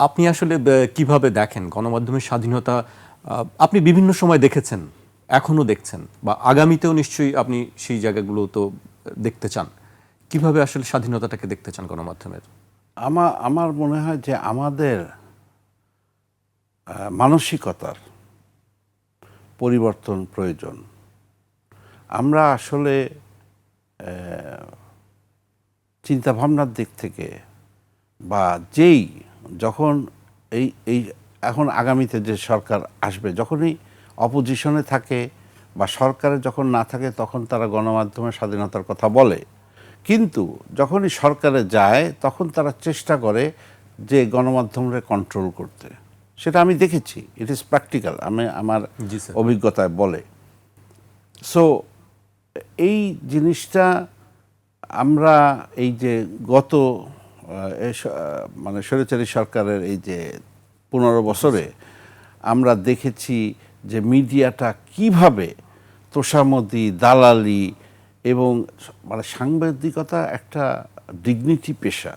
আপনি আসলে কীভাবে দেখেন? গণমাধ্যমের স্বাধীনতা আপনি বিভিন্ন সময় দেখেছেন এখনও দেখছেন, বা আগামীতেও নিশ্চয়ই আপনি সেই জায়গাগুলো তো দেখতে চান। কীভাবে আসলে স্বাধীনতাটাকে দেখতে চান গণমাধ্যমের? আমার আমার মনে হয় যে আমাদের মানসিকতার পরিবর্তন প্রয়োজন। আমরা আসলে চিন্তাভাবনার দিক থেকে বা যেই যখন এই এই এখন আগামীতে যে সরকার আসবে যখনই অপোজিশনে থাকে বা সরকারে যখন না থাকে তখন তারা গণমাধ্যমের স্বাধীনতার কথা বলে। কিন্তু যখনই সরকারে যায় তখন তারা চেষ্টা করে যে গণমাধ্যমকে কন্ট্রোল করতে। সেটা আমি দেখেছি। ইট ইজ প্র্যাকটিক্যাল আমি আমার অভিজ্ঞতায় বলে। সো এই জিনিসটা আমরা এই যে গত মানে স্বৈরাচারী সরকারের এই যে পনেরো বছরে আমরা দেখেছি যে মিডিয়াটা কীভাবে তোষামদি, দালালি এবং মানে সাংবাদিকতা একটা ডিগনিটি পেশা।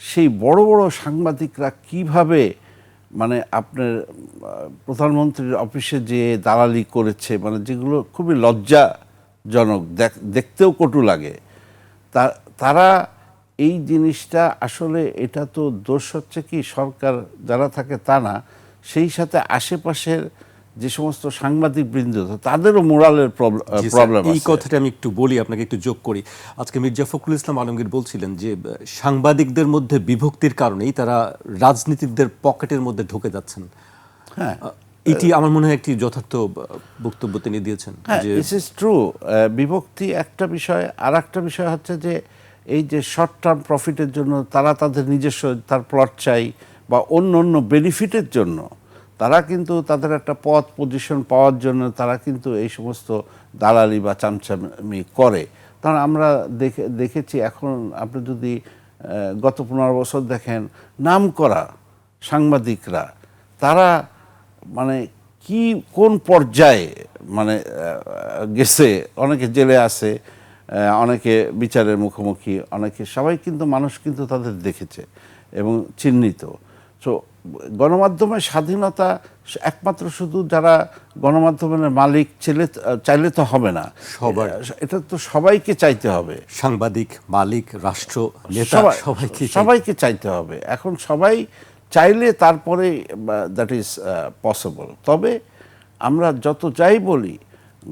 সেই বড় বড় সাংবাদিকরা কীভাবে মানে আপনার প্রধানমন্ত্রীর অফিসে যে দালালি করেছে মানে যেগুলো খুবই লজ্জাজনক দেখতেও কটু লাগে। তারা এই জিনিসটা আসলে এটা তো দোষ হচ্ছে কি সরকার যারা থাকে তা না সেই সাথে আশেপাশের যে সমস্ত সাংবাদিক বৃন্দ তাদেরও মোরালের প্রবলেম এই কথাটা আমি একটু বলি আপনাকে একটু যোগ করি। আজকে মির্জা ফখরুল ইসলাম আলমগীর বলছিলেন যে সাংবাদিকদের মধ্যে বিভক্তির কারণেই তারা রাজনীতিকদের পকেটের মধ্যে ঢুকে যাচ্ছেন। হ্যাঁ। এটি আমার মনে হয় একটি যথার্থ বক্তব্য তিনি দিয়েছেন হ্যাঁ ইস ইজ ট্রু বিভক্তি একটা বিষয় আর একটা বিষয় হচ্ছে যে এই যে শর্ট টার্ম প্রফিটের জন্য তারা তাদের নিজস্ব তার প্লট চাই বা অন্য অন্য বেনিফিটের জন্য, তারা কিন্তু তাদের একটা পথ পজিশন পাওয়ার জন্য তারা কিন্তু এই সমস্ত দালালি বা চামচামি করে। কারণ আমরা দেখে, দেখেছি এখন আপনি যদি গত পনেরো বছর দেখেন নাম করা সাংবাদিকরা, তারা মানে কি, কোন পর্যায়ে মানে গেছে, অনেকে জেলে আছে অনেকে বিচারের মুখোমুখি অনেকে সবাই কিন্তু মানুষ কিন্তু তাদের দেখেছে এবং চিহ্নিত। সো গণমাধ্যমের স্বাধীনতা একমাত্র শুধু যারা গণমাধ্যমের মালিক ছেলে চাইলে তো হবে না। সবাই এটা তো সবাইকে চাইতে হবে। সাংবাদিক মালিক রাষ্ট্র নেতা সবাইকে সবাইকে চাইতে হবে। এখন সবাই চাইলে তারপরে দ্যাট ইজ পসিবল তবে আমরা যত যাই বলি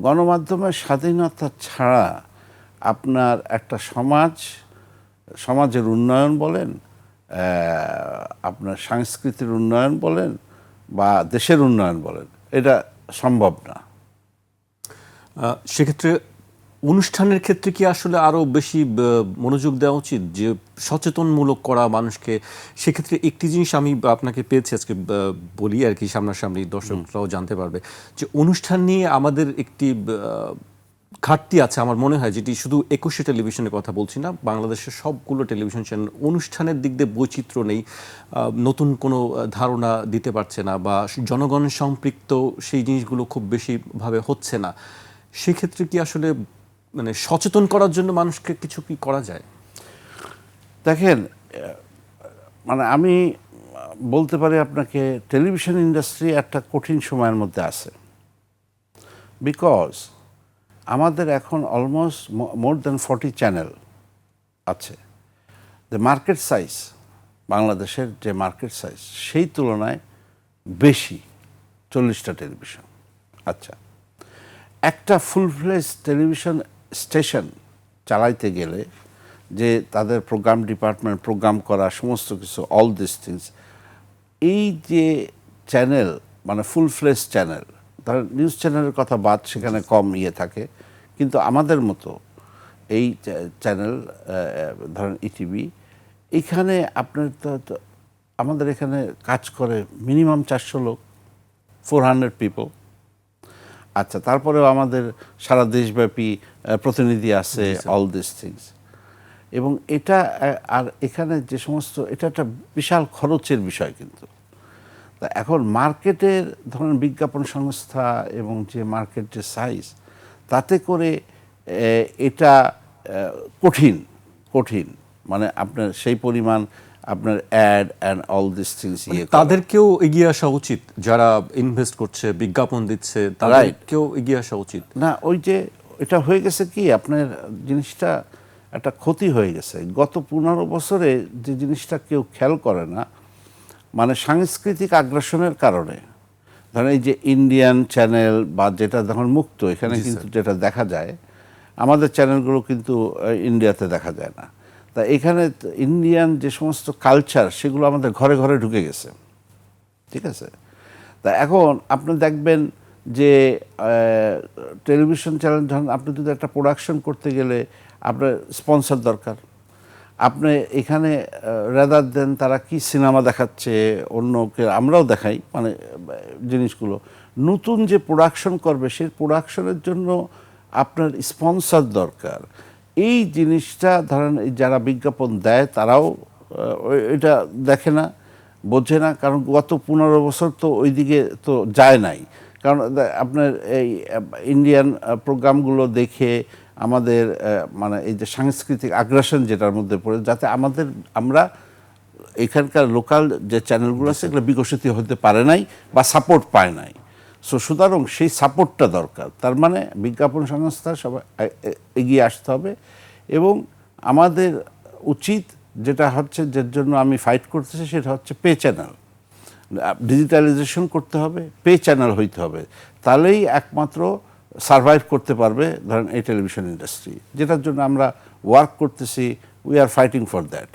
গণমাধ্যমের স্বাধীনতা ছাড়া আপনার একটা সমাজ, সমাজের উন্নয়ন বলেন আপনার সংস্কৃতির উন্নয়ন বলেন বা দেশের উন্নয়ন বলেন, এটা সম্ভব না। সেক্ষেত্রে অনুষ্ঠানের ক্ষেত্রে কি আসলে আরও বেশি মনোযোগ দেওয়া উচিত? যে সচেতনমূলক করা মানুষকে, সেক্ষেত্রে একটি জিনিস আমি আপনাকে পেয়েছি, আজকে বলি আর কি সামনাসামনি, দর্শকরাও জানতে পারবে। যে অনুষ্ঠান নিয়ে আমাদের একটি ঘাটতি আছে আমার মনে হয়, যেটি শুধু একুশে টেলিভিশনের কথা বলছি না, বাংলাদেশের সবগুলো টেলিভিশন চ্যানেল অনুষ্ঠানের দিক দিয়ে বৈচিত্র্য নেই নতুন কোনো ধারণা দিতে পারছে না বা জনগণ সম্পৃক্ত সেই জিনিসগুলো খুব বেশিভাবে হচ্ছে না। সেক্ষেত্রে কি আসলে মানে সচেতন করার জন্য মানুষকে কিছু কি করা যায়? দেখেন মানে আমি বলতে পারি আপনাকে, টেলিভিশন ইন্ডাস্ট্রি একটা কঠিন সময়ের মধ্যে আছে। বিকজ আমাদের এখন almost more then forty channel আছে। দ্য মার্কেট সাইজ বাংলাদেশের যে মার্কেট সাইজ সেই তুলনায় বেশি, চল্লিশটা টেলিভিশন আচ্ছা একটা ফুল ফ্লেজ টেলিভিশন স্টেশন চালাইতে গেলে যে তাদের প্রোগ্রাম ডিপার্টমেন্ট প্রোগ্রাম করা, সমস্ত কিছু অল দিস থিংস এই যে চ্যানেল মানে ফুল ফ্লেজ চ্যানেল তার নিউজ চ্যানেলের কথা বাদ সেখানে কম ইয়ে থাকে। কিন্তু আমাদের মতো এই চ্যানেল ধরেন ইটিভি এখানে আপনার তো- তো আমাদের এখানে কাজ করে মিনিমাম চারশো লোক ফোর হান্ড্রেড পিপল আচ্ছা তারপরেও আমাদের সারা দেশব্যাপী প্রতিনিধি আছে অল দিস থিংস এবং এটা আর এখানে যে সমস্ত এটা একটা বিশাল খরচের বিষয় কিন্তু। তা এখন মার্কেটের ধরেন বিজ্ঞাপন সংস্থা এবং যে মার্কেট যে সাইজ তাতে করে এটা কঠিন কঠিন। মানে আপনার সেই পরিমাণ আপনার ad and all this things ইয়ে। তাদেরকেও এগিয়ে আসা উচিত। যারা ইনভেস্ট করছে বিজ্ঞাপন দিচ্ছে তাদেরকেও এগিয়ে আসা উচিত। না ওই যে এটা হয়ে গেছে কি আপনার জিনিসটা একটা ক্ষতি হয়ে গেছে। গত পনেরো বছরে যে জিনিসটা কেউ খেয়াল করে না মানে সাংস্কৃতিক আগ্রাসনের কারণে। ধরেন এই যে ইন্ডিয়ান চ্যানেল বা যেটা যখন মুক্ত এখানে কিন্তু যেটা দেখা যায় আমাদের চ্যানেলগুলো কিন্তু ইন্ডিয়াতে দেখা যায় না। তা এখানে ইন্ডিয়ান যে সমস্ত কালচার সেগুলো আমাদের ঘরে ঘরে ঢুকে গেছে। ঠিক আছে? তা এখন আপনি দেখবেন যে টেলিভিশন চ্যানেল ধরেন আপনি যদি একটা প্রোডাকশন করতে গেলে আপনার স্পন্সর দরকার। আপনি এখানে রেদার দেন তারা কি সিনেমা দেখাচ্ছে, অন্যকে আমরাও দেখাই মানে জিনিসগুলো, নতুন যে প্রোডাকশন করবে, সেই প্রোডাকশনের জন্য আপনার স্পন্সর দরকার। এই জিনিসটা ধরেন যারা বিজ্ঞাপন দেয়, তারাও এটা দেখে না, বোঝে না, কারণ গত পনেরো বছর তো ওইদিকে তো যায় নাই। কারণ, আপনার এই ইন্ডিয়ান প্রোগ্রামগুলো দেখে আমাদের মানে এই যে সাংস্কৃতিক আগ্রাসন যেটার মধ্যে পড়ে, যাতে আমাদের, আমরা এখানকার লোকাল যে চ্যানেলগুলো আছে, এগুলো বিকশিত হতে পারে নাই বা সাপোর্ট পায় নাই। সো সুতরাং সেই সাপোর্টটা দরকার। তার মানে বিজ্ঞাপন সংস্থা সবাই এগিয়ে আসতে হবে এবং আমাদের উচিত যেটা হচ্ছে, যার জন্য আমি ফাইট করতেছি, সেটা হচ্ছে পে চ্যানেল ডিজিটালাইজেশন করতে হবে পে চ্যানেল হইতে হবে। তাহলেই একমাত্র সার্ভাইভ করতে পারবে ধরেন এই টেলিভিশন ইন্ডাস্ট্রি যেটার জন্য আমরা ওয়ার্ক করতেছি we are fighting for that